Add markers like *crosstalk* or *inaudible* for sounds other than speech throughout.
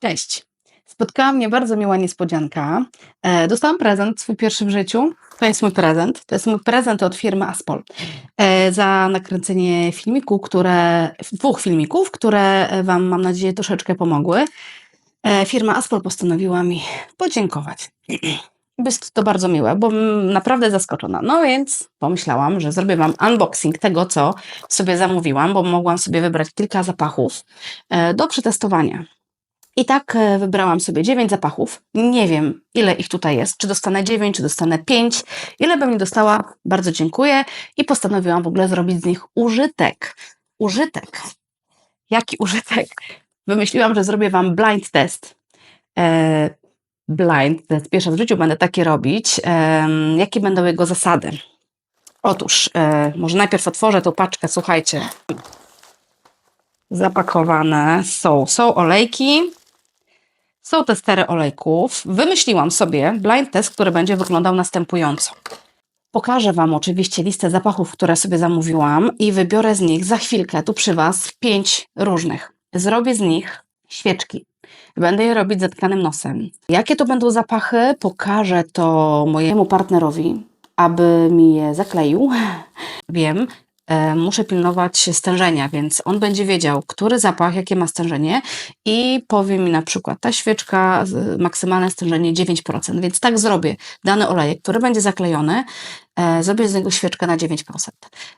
Cześć. Spotkała mnie bardzo miła niespodzianka. E, dostałam prezent, swój pierwszy w życiu. To jest mój prezent. To jest mój prezent od firmy Aspol. E, za nakręcenie filmiku, które, dwóch filmików, które Wam, mam nadzieję, troszeczkę pomogły. E, firma Aspol postanowiła mi podziękować. *clears throat* Jest to bardzo miłe, bo naprawdę zaskoczona. No więc pomyślałam, że zrobię Wam unboxing tego, co sobie zamówiłam, bo mogłam sobie wybrać kilka zapachów e, do przetestowania. I tak e, wybrałam sobie 9 zapachów. Nie wiem, ile ich tutaj jest. Czy dostanę 9, czy dostanę 5. Ile bym nie dostała, bardzo dziękuję. I postanowiłam w ogóle zrobić z nich użytek. Użytek. Jaki użytek? Wymyśliłam, że zrobię Wam blind test. E, blind test. Pierwszy w życiu będę takie robić. E, jakie będą jego zasady? Otóż, może najpierw otworzę tą paczkę. Słuchajcie. Zapakowane są, są olejki, są testery olejków. Wymyśliłam sobie blind test, który będzie wyglądał następująco. Pokażę Wam oczywiście listę zapachów, które sobie zamówiłam i wybiorę z nich za chwilkę tu przy Was pięć różnych. Zrobię z nich świeczki. Będę je robić zatkanym nosem. Jakie to będą zapachy, pokażę to mojemu partnerowi, aby mi je zakleił. Wiem, muszę pilnować stężenia, więc on będzie wiedział, który zapach, jakie ma stężenie i powie mi na przykład, ta świeczka, maksymalne stężenie 9%, więc tak zrobię. Dany olejek, który będzie zaklejony, e, zrobię z niego świeczkę na 9%.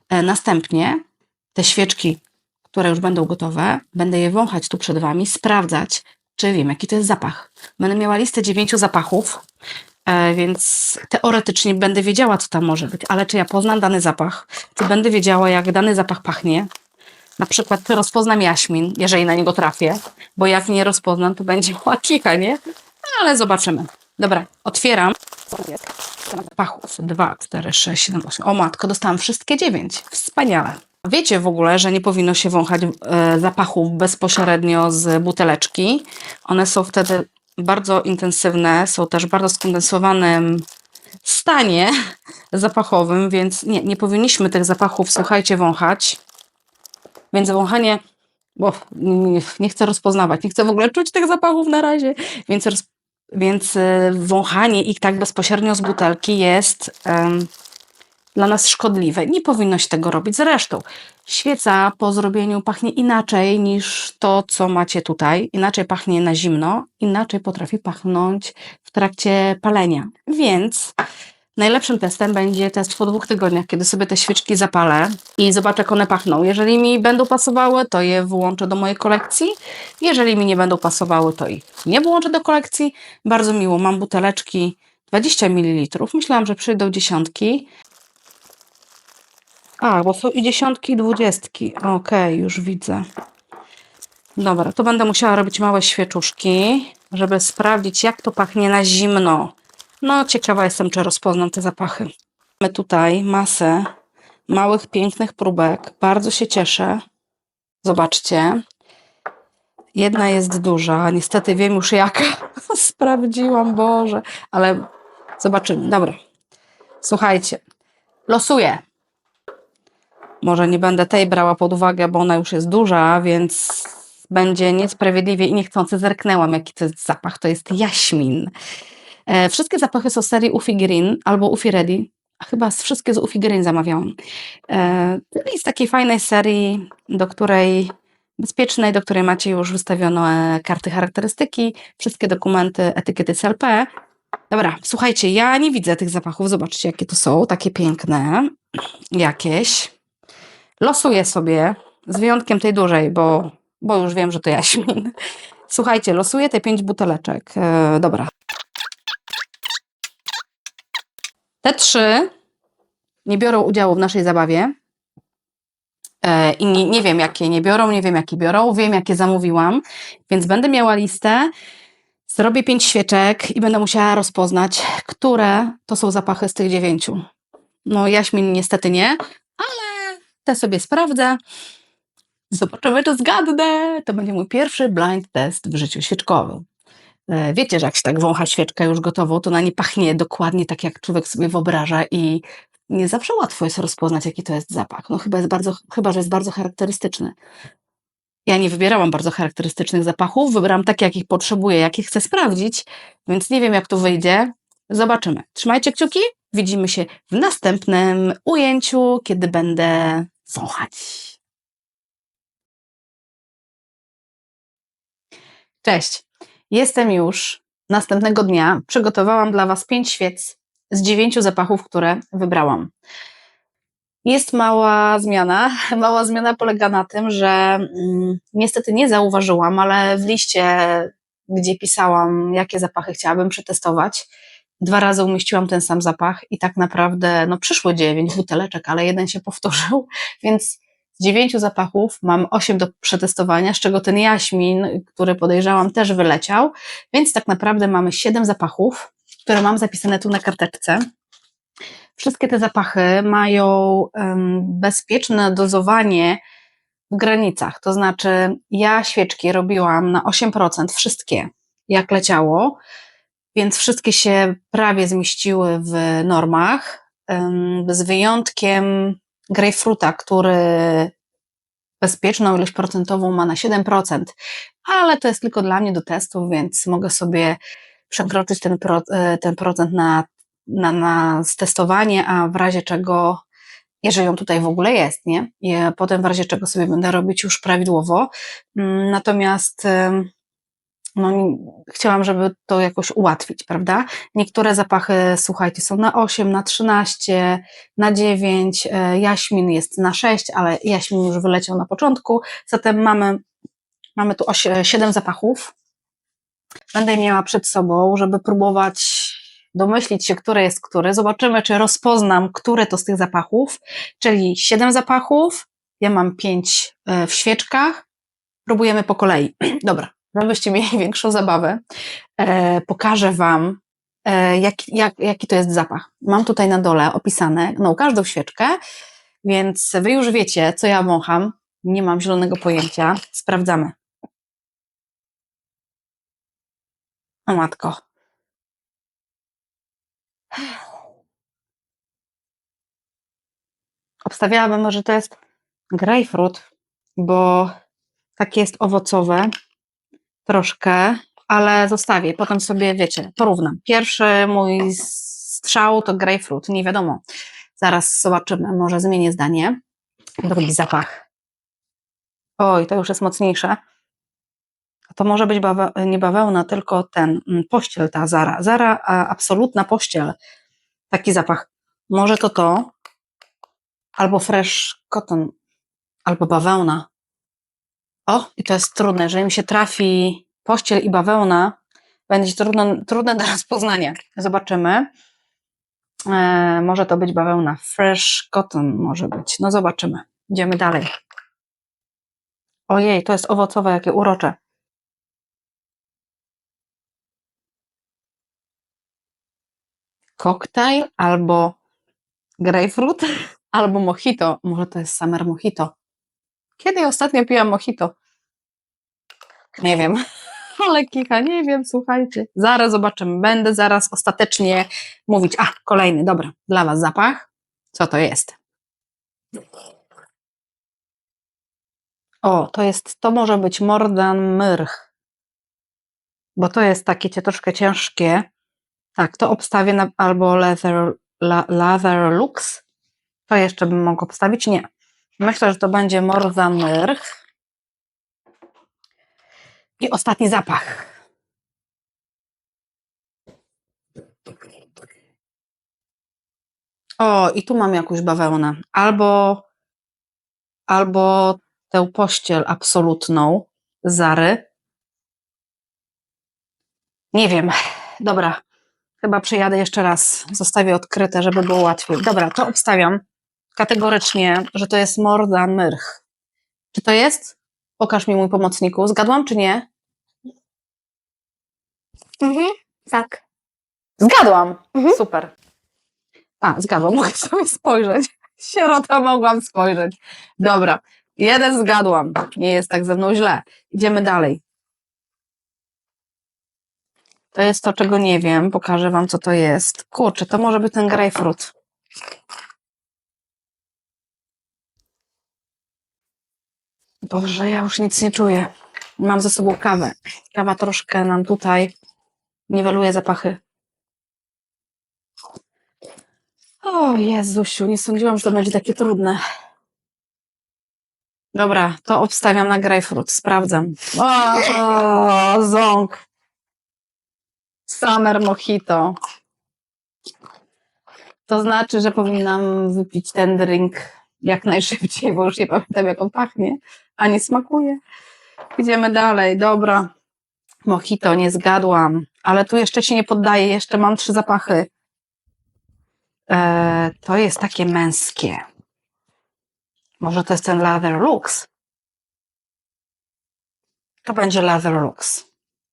E, następnie te świeczki, które już będą gotowe, będę je wąchać tu przed Wami, sprawdzać, czy wiem, jaki to jest zapach. Będę miała listę dziewięciu zapachów, E, więc teoretycznie będę wiedziała, co tam może być, ale czy ja poznam dany zapach, czy będę wiedziała, jak dany zapach pachnie, na przykład czy rozpoznam jaśmin, jeżeli na niego trafię, bo jak nie rozpoznam, to będzie *laughs* łatwika, nie? Ale zobaczymy. Dobra, otwieram. Zapachów 2, 4, 6, 7, 8. O matko, dostałam wszystkie 9. Wspaniale. Wiecie w ogóle, że nie powinno się wąchać e, zapachów bezpośrednio z buteleczki. One są wtedy bardzo intensywne, są też bardzo skondensowanym stanie *laughs* zapachowym, więc nie, nie powinniśmy tych zapachów, słuchajcie, wąchać. Więc wąchanie, bo nie, chcę rozpoznawać, nie chcę w ogóle czuć tych zapachów na razie, więc, roz, więc e, wąchanie ich tak bezpośrednio z butelki jest em, dla nas szkodliwe. Nie powinno się tego robić. Zresztą świeca po zrobieniu pachnie inaczej niż to, co macie tutaj. Inaczej pachnie na zimno, inaczej potrafi pachnąć w trakcie palenia. Więc najlepszym testem będzie test po dwóch tygodniach, kiedy sobie te świeczki zapalę i zobaczę, jak one pachną. Jeżeli mi będą pasowały, to je włączę do mojej kolekcji. Jeżeli mi nie będą pasowały, to ich nie włączę do kolekcji. Bardzo miło, mam buteleczki 20 ml. Myślałam, że przyjdą dziesiątki. A, bo są i dziesiątki, i dwudziestki. Okej, już widzę. Dobra, to będę musiała robić małe świeczuszki, żeby sprawdzić, jak to pachnie na zimno. No, ciekawa jestem, czy rozpoznam te zapachy. Mamy tutaj masę małych, pięknych próbek. Bardzo się cieszę. Zobaczcie. Jedna jest duża. Niestety wiem już jaka. *laughs* Sprawdziłam, Boże. Ale zobaczymy. Dobra. Słuchajcie. Losuję. Może nie będę tej brała pod uwagę, bo ona już jest duża, więc będzie niesprawiedliwie i niechcący zerknęłam, jaki to jest zapach. To jest jaśmin. E, wszystkie zapachy są z serii Ufi Green albo Ufi Ready. Chyba z wszystkie z Ufi Green zamawiałam. E, jest takiej fajnej serii, do której bezpiecznej, do której macie już wystawione karty charakterystyki, wszystkie dokumenty, etykiety CLP. Dobra, słuchajcie, ja nie widzę tych zapachów. Zobaczcie, jakie to są, takie piękne. Jakieś. Losuję sobie, z wyjątkiem tej dużej, bo, bo już wiem, że to jaśmin. Słuchajcie, losuję te pięć buteleczek. E, dobra. Te trzy nie biorą udziału w naszej zabawie. E, I nie, nie wiem, jakie nie biorą, nie wiem, jakie biorą, wiem, jakie zamówiłam, więc będę miała listę. Zrobię pięć świeczek i będę musiała rozpoznać, które to są zapachy z tych dziewięciu. No, jaśmin niestety nie, ale te sobie sprawdzę. Zobaczymy, czy zgadnę. To będzie mój pierwszy blind test w życiu świeczkowym. E, Wiecie, że jak się tak wącha świeczkę już gotową, to na nie pachnie dokładnie tak, jak człowiek sobie wyobraża i nie zawsze łatwo jest rozpoznać, jaki to jest zapach. No chyba, jest bardzo, chyba że jest bardzo charakterystyczny. Ja nie wybierałam bardzo charakterystycznych zapachów, wybrałam takie, jakich potrzebuję, jakie chcę sprawdzić, więc nie wiem, jak to wyjdzie. Zobaczymy. Trzymajcie kciuki. Widzimy się w następnym ujęciu, kiedy będę wąchać. Cześć. Jestem już następnego dnia. Przygotowałam dla Was pięć świec z dziewięciu zapachów, które wybrałam. Jest mała zmiana. *laughs* Mała zmiana polega na tym, że mm, niestety nie zauważyłam, ale w liście, gdzie pisałam, jakie zapachy chciałabym przetestować, dwa razy umieściłam ten sam zapach i tak naprawdę no, przyszło dziewięć buteleczek, ale jeden się powtórzył, *laughs* więc z dziewięciu zapachów mam osiem do przetestowania, z czego ten jaśmin, który podejrzałam, też wyleciał, więc tak naprawdę mamy siedem zapachów, które mam zapisane tu na karteczce. Wszystkie te zapachy mają um, bezpieczne dozowanie w granicach. To znaczy, ja świeczki robiłam na 8%, wszystkie, jak leciało, więc wszystkie się prawie zmieściły w normach, z wyjątkiem grejpfruta, który bezpieczną ilość procentową ma na 7%, ale to jest tylko dla mnie do testu, więc mogę sobie przekroczyć ten, pro, e, ten procent na na, na testowanie, a w razie czego, jeżeli on tutaj w ogóle jest, nie? I potem w razie czego sobie będę robić już prawidłowo. Mm, natomiast no, chciałam, żeby to jakoś ułatwić, prawda? Niektóre zapachy, słuchajcie, są na 8, na 13, na 9, e, jaśmin jest na 6, ale jaśmin już wyleciał na początku, zatem mamy, mamy tu 8, 7 zapachów. Będę miała przed sobą, żeby próbować domyślić się, które jest które. Zobaczymy, czy rozpoznam, które to z tych zapachów, czyli siedem zapachów, ja mam pięć e, w świeczkach, próbujemy po kolei. *clears throat* Dobra, żebyście mieli *laughs* większą zabawę, e, pokażę Wam, e, jak, jak, jaki to jest zapach. Mam tutaj na dole opisane no, każdą świeczkę, więc Wy już wiecie, co ja wącham. Nie mam zielonego pojęcia. Sprawdzamy. O matko, Obstawiałabym, że to jest grejpfrut, bo takie jest owocowe troszkę, ale zostawię. Potem sobie, wiecie, porównam. Pierwszy mój strzał to grejpfrut, nie wiadomo. Zaraz zobaczymy, może zmienię zdanie. Drugi zapach. Oj, to już jest mocniejsze. To może być bawe, nie bawełna, tylko ten mm, pościel, ta Zara. Zara, absolutna pościel. Taki zapach. Może to to, albo fresh cotton, albo bawełna. O, i to jest trudne. Jeżeli mi się trafi pościel i bawełna, będzie trudno, trudne do rozpoznania. Zobaczymy. E, może to być bawełna. Fresh cotton może być. No zobaczymy. Idziemy dalej. Ojej, to jest owocowe, jakie urocze. koktajl albo grapefruit, *laughs* albo mojito. Może to jest summer mojito. Kiedy ostatnio piłam mojito? Nie wiem, *laughs* ale kicha, nie wiem, słuchajcie. Zaraz zobaczymy. Będę zaraz ostatecznie mówić. A, kolejny, dobra, dla Was zapach. Co to jest? O, to jest, to może być mordan myrch, bo to jest takie troszkę ciężkie, tak, to obstawię na, albo Leather, la, leather Lux. To jeszcze bym mogła obstawić? Nie. Myślę, że to będzie Morza Myrch. I ostatni zapach. O, i tu mam jakąś bawełnę. Albo, albo tę pościel absolutną Zary. Nie wiem. Dobra, Chyba przyjadę jeszcze raz. Zostawię odkryte, żeby było łatwiej. Dobra, to obstawiam kategorycznie, że to jest Mordan Myrch. Czy to jest? Pokaż mi mój pomocniku. Zgadłam czy nie? Mhm, tak. Zgadłam. Mhm. Super. A, zgadłam. Mogę sobie spojrzeć. *laughs* Sierota mogłam spojrzeć. Dobra. Jeden zgadłam. Nie jest tak ze mną źle. Idziemy dalej. To jest to, czego nie wiem. Pokażę wam, co to jest. Kurczę, to może być ten grejpfrut. Boże, ja już nic nie czuję. Mam ze sobą kawę. Kawa troszkę nam tutaj niweluje zapachy. O Jezusiu, nie sądziłam, że to będzie takie trudne. Dobra, to obstawiam na grapefruit. Sprawdzam. O, ząg. Summer mojito. To znaczy, że powinnam wypić ten drink jak najszybciej, bo już nie pamiętam, jak on pachnie, a nie smakuje. Idziemy dalej, dobra. Mojito, nie zgadłam, ale tu jeszcze się nie poddaję, jeszcze mam trzy zapachy. E, to jest takie męskie. Może to jest ten Leather Looks? To będzie Leather Looks.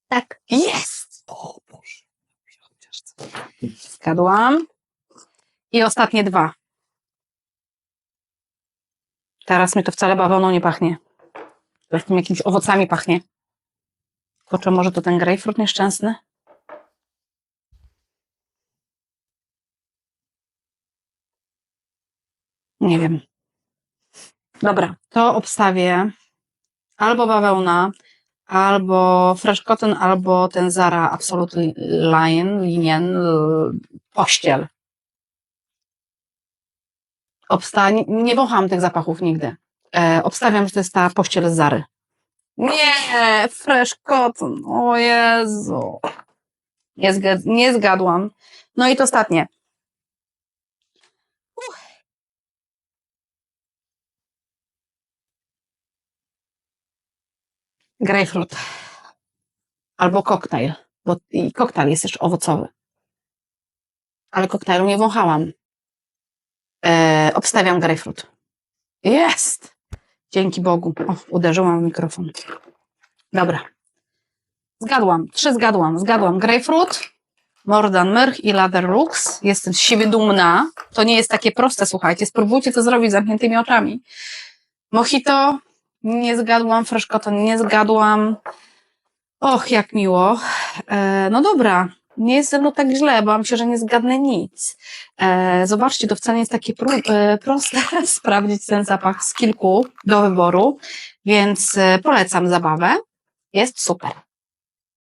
Tak. Jest! O Boże. Zgadłam. I ostatnie dwa. Teraz mi to wcale bawełną nie pachnie. Tym jakimiś owocami pachnie. Kurczę, może to ten grejpfrut nieszczęsny? Nie wiem. Dobra, to obstawię albo bawełna, albo fresh cotton, albo ten Zara Absolute Lion, linien, pościel. Obsta nie, nie wącham tych zapachów nigdy. E, obstawiam, że to jest ta pościel z Zary. Nie, fresh cotton, o Jezu. Nie, zgad nie zgadłam. No i to ostatnie. Uch. Albo koktajl, bo i koktajl jest też owocowy. Ale koktajlu nie wąchałam. E, obstawiam grapefruit. Jest! Dzięki Bogu. O, uderzyłam w mikrofon. Dobra. Zgadłam. Trzy zgadłam. Zgadłam. Grapefruit, Mordan Myrch i Lather Lux. Jestem z siebie dumna. To nie jest takie proste, słuchajcie. Spróbujcie to zrobić z zamkniętymi oczami. Mojito nie zgadłam. Fresh Cotton nie zgadłam. Och, jak miło. E, no dobra. Nie jest ze mną tak źle, bałam się, że nie zgadnę nic. E, zobaczcie, to wcale jest takie pró- e, proste *laughs* sprawdzić ten zapach z kilku do wyboru, więc e, polecam zabawę. Jest super.